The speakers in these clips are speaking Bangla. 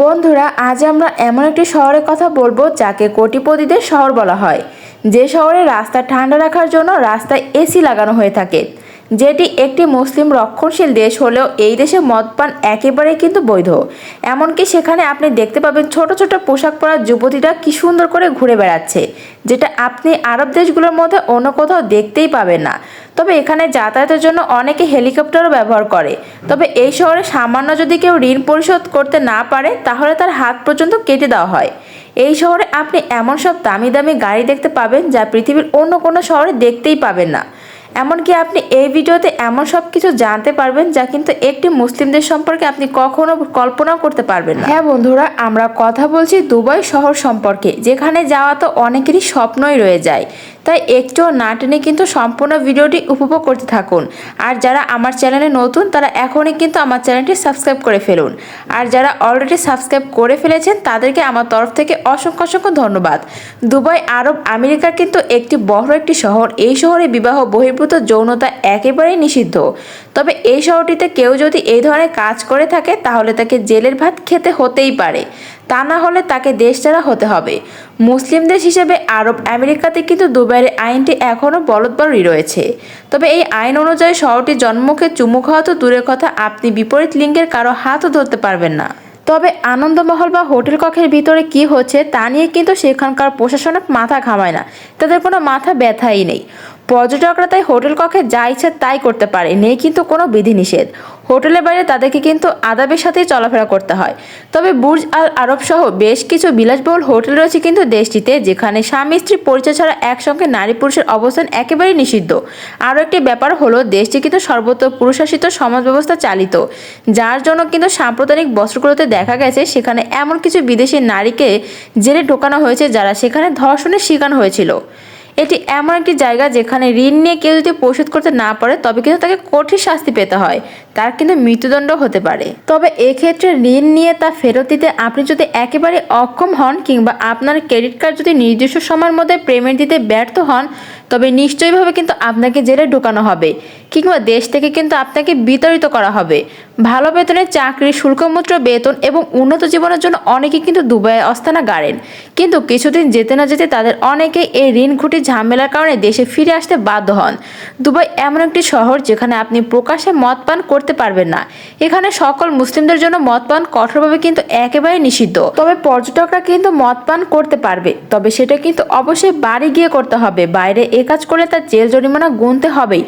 বন্ধুরা, আজ আমরা এমন একটি শহরের কথা বলব যাকে কোটিপতিদের শহর বলা হয়। যে শহরে রাস্তা ঠান্ডা রাখার জন্য রাস্তায় এসি লাগানো হয়ে থাকে। যেটি একটি মুসলিম রক্ষণশীল দেশ হলেও এই দেশে মদপান একেবারেই কিন্তু বৈধ। এমনকি সেখানে আপনি দেখতে পাবেন ছোট ছোট পোশাক পরা যুবতীরা কি সুন্দর করে ঘুরে বেড়াচ্ছে, যেটা আপনি আরব দেশগুলোর মধ্যে অন্য কোথাও দেখতেই পাবেন না। তবে এখানে যাতায়াতের জন্য অনেকে হেলিকপ্টারও ব্যবহার করে। তবে এই শহরে সামান্য যদি কেউ ঋণ পরিশোধ করতে না পারে, তাহলে তার হাত পর্যন্ত কেটে দেওয়া হয়। এই শহরে আপনি এমন সব দামি দামি গাড়ি দেখতে পাবেন যা পৃথিবীর অন্য কোনো শহরে দেখতেই পাবেন না। এমনকি আপনি এই ভিডিওতে এমন সব কিছু জানতে পারবেন যা কিন্তু একটি মুসলিমদের সম্পর্কে আপনি কখনো কল্পনাও করতে পারবেন না। হ্যাঁ বন্ধুরা, আমরা কথা বলছি দুবাই শহর সম্পর্কে, যেখানে যাওয়া তো অনেকেরই স্বপ্নই রয়ে যায়। তাই একটুও না টেনে কিন্তু সম্পূর্ণ ভিডিওটি উপভোগ করতে থাকুন। আর যারা আমার চ্যানেলে নতুন, তারা এখনই কিন্তু আমার চ্যানেলটি সাবস্ক্রাইব করে ফেলুন। আর যারা অলরেডি সাবস্ক্রাইব করে ফেলেছেন, তাদেরকে আমার তরফ থেকে অসংখ্য অসংখ্য ধন্যবাদ। দুবাই, আরব, আমেরিকার কিন্তু একটি বড় একটি শহর। এই শহরে বিবাহ বহির্ভূত যৌনতা একেবারেই নিষিদ্ধ। তবে এই শহরটিতে কেউ যদি এই ধরনের কাজ করে থাকে, তাহলে তাকে জেলের ভাত খেতে হতেই পারে। তা না হলে তাকে দেশ ছাড়া হতে হবে। মুসলিম দেশ হিসেবে আরব আমেরিকাতে কিন্তু দুবাইয়ের আইনটি এখনও বলৎবরই রয়েছে। তবে এই আইন অনুযায়ী শহরটি জন্মকে চুমু খাওয়া তো দূরের কথা, আপনি বিপরীত লিঙ্গের কারও হাতও ধরতে পারবেন না। তবে আনন্দমহল বা হোটেল কক্ষের ভিতরে কি হচ্ছে তা নিয়ে কিন্তু সেখানকার প্রশাসনের মাথা ঘামায় না। তাদের কোনো মাথা ব্যথাই নেই। পর্যটকরা তাই হোটেল কক্ষে যা ইচ্ছে তাই করতে পারে, নেই কিন্তু কোনো বিধিনিষেধ। হোটেলের বাইরে তাদেরকে কিন্তু আদাবের সাথেই চলাফেরা করতে হয়। তবে বুর্জ আল আরব সহ বেশ কিছু বিলাসবহুল হোটেল রয়েছে কিন্তু দেশটিতে, যেখানে স্বামী স্ত্রী পরিচয় ছাড়া একসঙ্গে নারী পুরুষের অবস্থান একেবারেই নিষিদ্ধ। আরও একটি ব্যাপার হলো, দেশটি কিন্তু সর্বত্র পুরুষাসিত সমাজ ব্যবস্থা চালিত, যার জন্য কিন্তু সাম্প্রদায়িক বস্ত্রগুলোতে দেখা গেছে, সেখানে এমন কিছু বিদেশি নারীকে জেলে ঢোকানো হয়েছে যারা সেখানে ধর্ষণের শিকার হয়েছিল। এটি এমন একটি জায়গা যেখানে ঋণ নিয়ে কেউ যদি পরিশোধ করতে না পারে, তবে কিন্তু তাকে কঠিন শাস্তি পেতে হয়। তার কিন্তু মৃত্যুদণ্ড হতে পারে। তবে এক্ষেত্রে ঋণ নিয়ে তা ফেরত দিতে আপনি যদি একেবারে অক্ষম হন কিংবা আপনার ক্রেডিট কার্ড যদি নির্দিষ্ট সময়ের মধ্যে পেমেন্ট দিতে ব্যর্থ হন, তবে নিশ্চয়ইভাবে কিন্তু আপনাকে জেলে ঢোকানো হবে, কিংবা দেশ থেকে কিন্তু আপনাকে বিতাড়িত করা হবে। ভালো বেতনের চাকরি শুল্কমূত্র বেতন এবং উন্নত জীবনের জন্য অনেকে কিন্তু দুবাইয়ে অস্থানা গাড়েন। কিন্তু কিছুদিন যেতে না যেতে তাদের অনেকেই এই ঋণ ঘুটি ঝামেলার কারণে দেশে ফিরে আসতে বাধ্য হন। দুবাই এমন একটি শহর যেখানে আপনি প্রকাশ্যে মদ পান করতে পারবেন না। এখানে সকল মুসলিমদের জন্য মদ পান কঠোরভাবে কিন্তু একেবারে নিষিদ্ধ। তবে পর্যটকরা কিন্তু মদ পান করতে পারবে। তবে সেটা কিন্তু অবশ্যই বাড়ি গিয়ে করতে হবে। বাইরে এ কাজ করলে তার জেল জরিমানা গুনতে হবেই।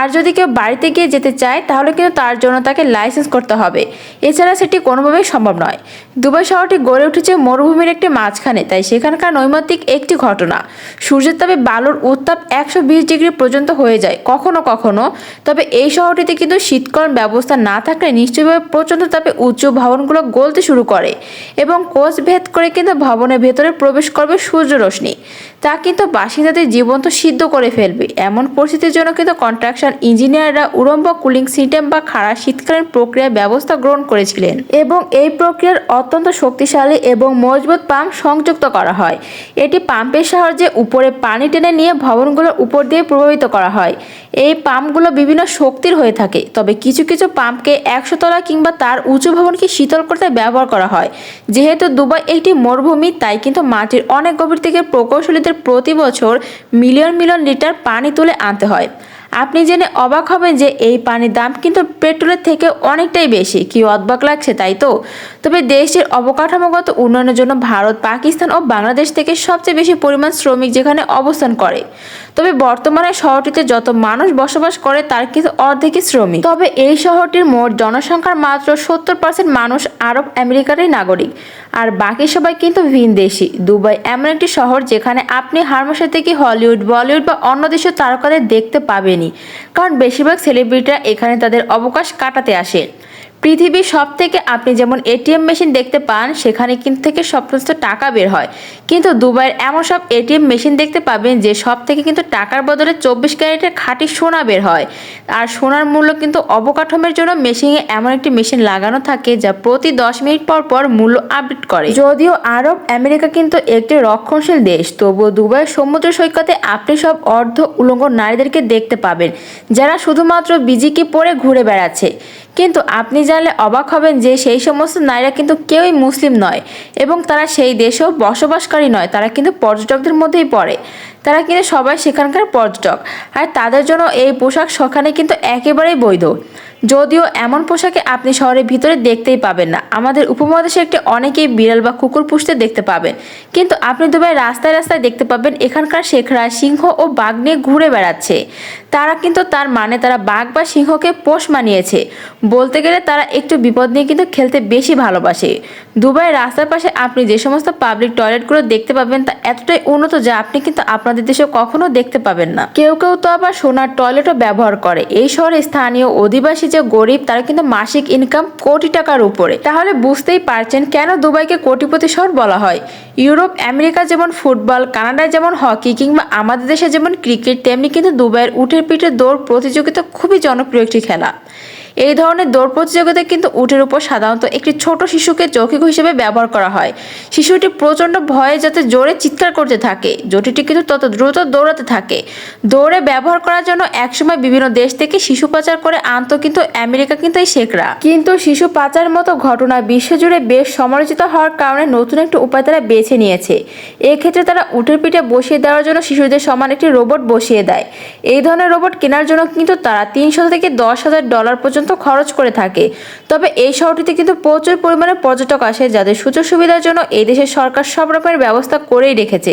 আর যদি কেউ বাড়িতে গিয়ে যেতে চায়, তাহলে কিন্তু তার জন্য তাকে লাইসেন্স করতে হবে। এছাড়া সেটি কোনোভাবেই সম্ভব নয়। দুবাই শহরটি গড়ে উঠেছে মরুভূমির একটি মাঝখানে, তাই সেখানকার নৈমিত্তিক একটি ঘটনা। সূর্যের তাপে বালুর উত্তাপ একশো বিশ ডিগ্রি পর্যন্ত হয়ে যায়, কখনো কখনো। তবে এই শহরটিতে কিন্তু শীতকরণ ব্যবস্থা না থাকলে নিশ্চয়ভাবে প্রচণ্ড তাপে উচ্চ ভবনগুলো গলতে শুরু করে এবং কোষ ভেদ করে কিন্তু ভবনের ভেতরে প্রবেশ করবে সূর্য রশ্মি। তা কিন্তু বাসিন্দাদের জীবন্ত সিদ্ধ করে ফেলবে। এমন পরিস্থিতির জন্য কিন্তু কন্ট্রাকশন ইঞ্জিনিয়াররা উড়ম্ব কুলিং সিস্টেম বা খাড়া শীতকালীন প্রক্রিয়ার ব্যবস্থা গ্রহণ করেছিলেন এবং এই প্রক্রিয়ার অত্যন্ত শক্তিশালী এবং মজবুত পাম্প সংযুক্ত করা হয়। এটি পাম্পের সাহায্যে উপরে পানি টেনে নিয়ে ভবনগুলোর উপর দিয়ে প্রভাবিত করা হয়। এই পাম্পগুলো বিভিন্ন শক্তির হয়ে থাকে, তবে কিছু কিছু পাম্পকে একশো তলা কিংবা তার উঁচু ভবনকে শীতল করতে ব্যবহার করা হয়। যেহেতু দুবাই একটি মরুভূমি, তাই কিন্তু মাটির অনেক গভীর থেকে প্রকৌশলীদের প্রতি বছর মিলিয়ন মিলিয়ন লিটার পানি তুলে আনতে হয়। আপনি জেনে অবাক হবেন যে এই পানির দাম কিন্তু পেট্রোলের থেকে অনেকটাই বেশি। কি অবাক লাগছে, তাই তো? তবে দেশটির অবকাঠামোগত উন্নয়নের জন্য ভারত, পাকিস্তান ও বাংলাদেশ থেকে সবচেয়ে বেশি পরিমাণ শ্রমিক যেখানে অবস্থান করে। তবে বর্তমানে শহরটিতে যত মানুষ বসবাস করে, তার কিন্তু অর্ধেকই শ্রমিক। তবে এই শহরটির মোট জনসংখ্যার মাত্র সত্তর পার্সেন্ট মানুষ আরব আমেরিকারই নাগরিক। আর বাকি সবাই কিন্তু ভিনদেশি। দুবাই এমন একটি শহর যেখানে আপনি হারমাসা থেকে হলিউড, বলিউড বা অন্য দেশের তারকাদের দেখতে পাবেনই কারণ বেশিরভাগ সেলিব্রিটিরা এখানে তাদের অবকাশ কাটাতে আসে। পৃথিবীর সব থেকে আপনি যেমন এটিএম মেশিন দেখতে পান, সেখানে কিন্তু থেকে সমস্ত টাকা বের হয়। কিন্তু দুবাইয়ের এমন সব এটিএম মেশিন দেখতে পাবেন যে সব থেকে কিন্তু টাকার বদলে চব্বিশ ক্যারেটের খাঁটি সোনা বের হয়। আর সোনার মূল্য কিন্তু অবকাঠামোর জন্য মেশিনে এমন একটি মেশিন লাগানো থাকে যা প্রতি দশ মিনিট পর পর মূল্য আপডেট করে। যদিও আরব, আমেরিকা কিন্তু একটি রক্ষণশীল দেশ, তবুও দুবাইয়ের সমুদ্র সৈকতে আপনি সব অর্ধ উলঙ্গ নারীদেরকে দেখতে পাবেন, যারা শুধুমাত্র বিজিকে পরে ঘুরে বেড়াচ্ছে। কিন্তু আপনি জানলে অবাক হবেন যে সেই সমস্ত নারীরা কিন্তু কেউই মুসলিম নয় এবং তারা সেই দেশেও বসবাসকারী নয়, তারা কিন্তু পর্যটকদের মধ্যেই পড়ে। তারা কিন্তু সবাই সেখানকার পর্যটক। আর তাদের জন্য এই পোশাক সেখানে কিন্তু একেবারেই বৈধ। যদিও এমন পোশাকে আপনি শহরের ভিতরে দেখতেই পাবেন না। আমাদের উপমহাদেশে একটি অনেকেই বিড়াল বা কুকুর পুষতে দেখতে পাবেন। কিন্তু আপনি দুবাই রাস্তায় রাস্তায় দেখতে পাবেন এখানকার শেখরা সিংহ ও বাঘ নিয়ে ঘুরে বেড়াচ্ছে। তারা কিন্তু তার মানে তারা বাঘ বা সিংহকে পোষ মানিয়েছে। বলতে গেলে তারা একটু বিপদ নিয়ে কিন্তু খেলতে বেশি ভালোবাসে। দুবাই রাস্তার পাশে আপনি যে সমস্ত পাবলিক টয়লেটগুলো দেখতে পাবেন তা এতটাই উন্নত যা আপনি কিন্তু আপনাদের দেশে কখনো দেখতে পাবেন না। কেউ কেউ তো আবার সোনার টয়লেটও ব্যবহার করে। এই শহরে স্থানীয় অধিবাসী যে গরিব, তারা কিন্তু মাসিক ইনকাম কোটি টাকার উপরে। তাহলে বুঝতেই পারছেন কেন দুবাইকে কোটিপতি শহর বলা হয়? ইউরোপ, আমেরিকা যেমন ফুটবল, কানাডায় যেমন হকি কিংবা আমাদের দেশে যেমন ক্রিকেট, তেমনি কিন্তু দুবাইয়ের উঠের পিঠে দৌড় প্রতিযোগিতা খুবই জনপ্রিয় একটি খেলা। এই ধরনের দৌড় প্রতিযোগিতায় কিন্তু উটের উপর সাধারণত একটি ছোট শিশুকে চৌকিক হিসেবে ব্যবহার করা হয়। শিশুটি প্রচণ্ড ভয়ে যাতে জোরে চিৎকার করতে থাকে। জটিটি কিন্তু তত দ্রুত দৌড়াতে থাকে। দৌড়ে ব্যবহার করার জন্য একসময় বিভিন্ন দেশ থেকে শিশু পাচার করে আনতো কিন্তু আমেরিকা কিন্তু এই শেখরা। কিন্তু শিশু পাচার মতো ঘটনা বিশ্বজুড়ে বেশ সমালোচিত হওয়ার কারণে নতুন একটি উপায় তারা বেছে নিয়েছে। এক্ষেত্রে তারা উটের পিঠে বসিয়ে দেওয়ার জন্য শিশুদের সমান একটি রোবট বসিয়ে দেয়। এই ধরনের রোবট কেনার জন্য কিন্তু তারা তিনশো থেকে দশ হাজার ডলার পর্যন্ত খরচ করে থাকে। তবে এই শহরটিতে কিন্তু প্রচুর পরিমাণে পর্যটক আসে, যাদের সুযোগ সুবিধার জন্য এই দেশের সরকার সব রকমের ব্যবস্থা করেই রেখেছে।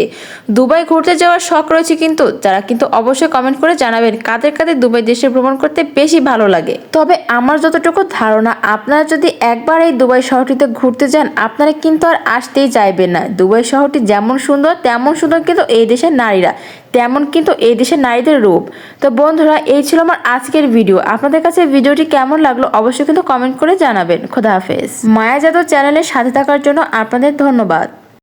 দুবাই ঘুরতে যাওয়ার শখ রয়েছে কিন্তু, যারা কিন্তু অবশ্যই কমেন্ট করে জানাবেন কাদের কাদের দুবাই দেশে ভ্রমণ করতে বেশি ভালো লাগে। তবে আমার যতটুকু ধারণা, আপনারা যদি একবার এই দুবাই শহরটিতে ঘুরতে যান, আপনারা কিন্তু আর আসতেই চাইবেন না। দুবাই শহরটি যেমন সুন্দর, তেমন সুন্দর কিন্তু এই দেশের নারীরা। তেমন কিন্তু এই দেশের নারীদের রূপ। তো বন্ধুরা, এই ছিল আমার আজকের ভিডিও। আপনাদের কাছে ভিডিওটি কেমন লাগল অবশ্যই কিন্তু কমেন্ট করে জানাবেন। খোদা হাফেজ। মায়া যাদব চ্যানেলের সাথে থাকার জন্য আপনাদের ধন্যবাদ।